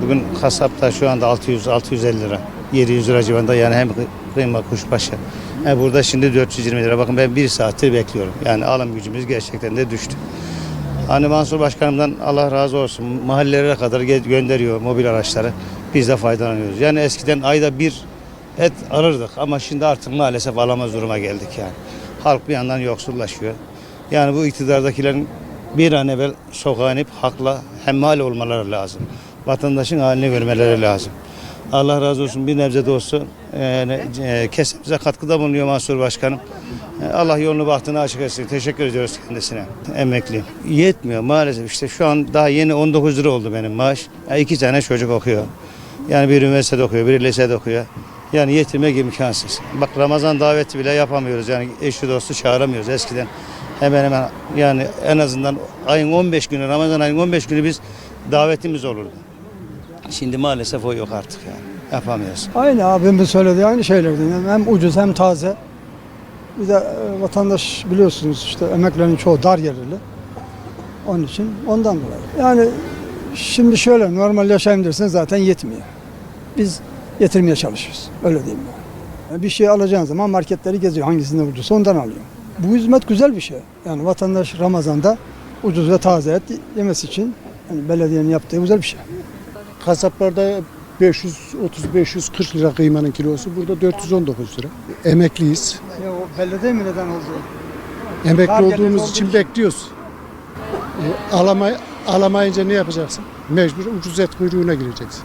Bugün kasapta şu anda 600-650 lira. 700 lira civarında yani hem kı- kıyma kuşbaşı. He burada şimdi 420 lira. Bakın ben bir saattir bekliyorum. Yani alım gücümüz gerçekten de düştü. Hani Mansur Başkanım'dan Allah razı olsun mahallelere kadar gönderiyor mobil araçları. Biz de faydalanıyoruz. Yani eskiden ayda bir et alırdık ama şimdi artık maalesef alamaz duruma geldik yani. Halk bir yandan yoksullaşıyor. Yani bu iktidardakilerin bir an evvel sokağa inip hakla hemmal olmaları lazım. Vatandaşın halini görmeleri lazım. Allah razı olsun bir nebze de olsun e, e, kesimize katkıda bulunuyor Mansur Başkanım. E, Allah yolunu bahtını açık etsin. Teşekkür ediyoruz kendisine. Emekliyim. Yetmiyor maalesef. İşte şu an daha yeni 19 lira oldu benim maaş. Ya iki tane çocuk okuyor. Yani bir üniversitede okuyor, biri lisede okuyor. Yani yetirmek imkansız. Bak Ramazan daveti bile yapamıyoruz. Yani eşi dostu çağıramıyoruz eskiden. Hemen hemen yani en azından ayın 15 günü, Ramazan ayın 15 günü biz davetimiz olurdu. Şimdi maalesef o yok artık yani. Yapamıyoruz. Aynı abimin söylediği aynı şeylerden. Yani hem ucuz hem taze. Bir de e, vatandaş biliyorsunuz işte emeklerin çoğu dar gelirli. Onun için ondan dolayı. Yani şimdi şöyle normal yaşayayım dersen zaten yetmiyor. Biz yetirmeye çalışıyoruz. Öyle diyeyim yani. Bir şey alacağın zaman marketleri geziyor. Hangisinde ucuzsa ondan alıyor. Bu hizmet güzel bir şey. Yani vatandaş Ramazan'da ucuz ve taze et yemesi için yani belediyenin yaptığı güzel bir şey. Kasaplarda 530-540 lira kıymanın kilosu. Burada 419 lira. Emekliyiz. Ya o belediye mi neden oldu? Emekli Kar olduğumuz olduğu için için. bekliyoruz. E, alamay alamayınca ne yapacaksın? Mecbur ucuz et kuyruğuna gireceksin.